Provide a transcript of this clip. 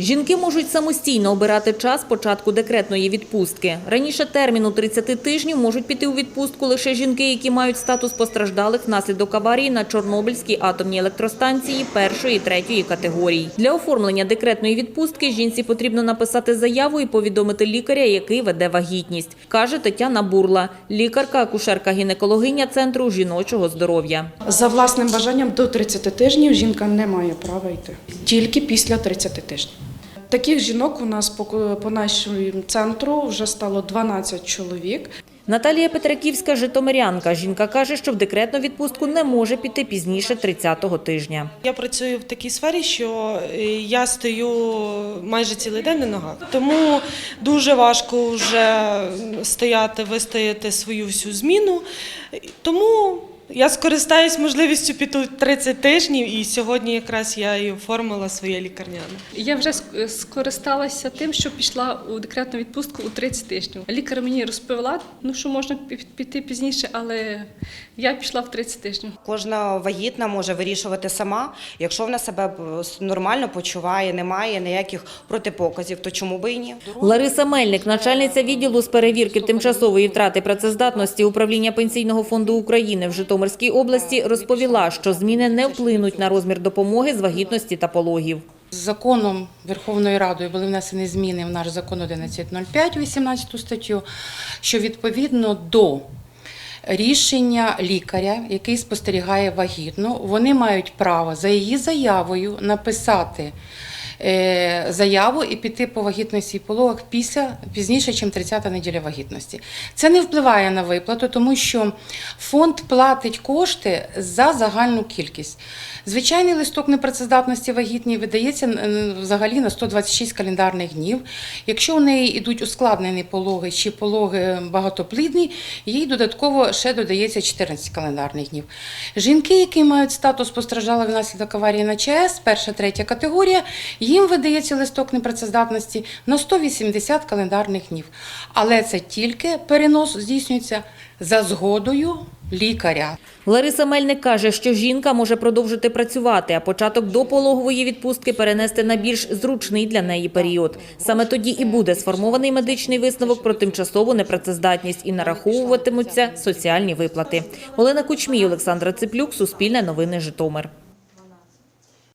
Жінки можуть самостійно обирати час початку декретної відпустки. Раніше терміну 30 тижнів можуть піти у відпустку лише жінки, які мають статус постраждалих внаслідок аварії на Чорнобильській атомній електростанції першої і третьої категорій. Для оформлення декретної відпустки жінці потрібно написати заяву і повідомити лікаря, який веде вагітність, каже Тетяна Бурла, лікарка, акушерка гінекологиня центру жіночого здоров'я. За власним бажанням до 30 тижнів жінка не має права йти. Тільки після 30 тижнів. Таких жінок у нас по, по нашому центру вже стало 12 чоловік. Наталія Петраківська – житомирянка. Жінка каже, що в декретну відпустку не може піти пізніше 30-го тижня. Я працюю в такій сфері, що е, я стою майже цілий день на ногах. Тому дуже важко вже стояти, вистояти свою всю зміну. Тому я скористаюсь можливістю піти 30 тижнів, і сьогодні якраз я і оформила своє лікарняне. Я вже ск- скористалася тим, що пішла у декретну відпустку у 30 тижнів. Лікар мені розповіла, ну що можна пі- піти пізніше, але я пішла в 30 тижнів. Кожна вагітна може вирішувати сама. Якщо вона себе е, нормально почуває, немає ніяких протипоказів, то чому би і ні? Лариса Мельник, начальниця відділу з перевірки тимчасової втрати працездатності Управління Пенсійного фонду України в Житомирській області, розповіла, що зміни не вплинуть на розмір допомоги з вагітності та пологів. Законом Верховною Радою були внесені зміни в наш закон 1105, 18 статтю, що відповідно до рішення лікаря, який спостерігає вагітну, вони мають право за її заявою написати заяву і піти по вагітності і пологах після пізніше, ніж 30-та неділя вагітності. Це не впливає на виплату, тому що фонд платить кошти за загальну кількість. Звичайний листок непрацездатності вагітній видається е, взагалі на 126 календарних днів. Якщо у неї йдуть ускладнені пологи чи пологи багатоплідні, їй додатково ще додається 14 календарних днів. Жінки, які мають статус постраждалих внаслідок аварії на ЧАЕС, перша, третя категорія, їм видається листок непрацездатності на 180 календарних днів. Але це тільки перенос здійснюється за згодою лікаря. Лариса Мельник каже, що жінка може продовжити працювати, а початок допологової відпустки перенести на більш зручний для неї період. Саме тоді і буде сформований медичний висновок про тимчасову непрацездатність і нараховуватимуться соціальні виплати. Олена Кучмій, Олександра Циплюк, Суспільне новини, Житомир.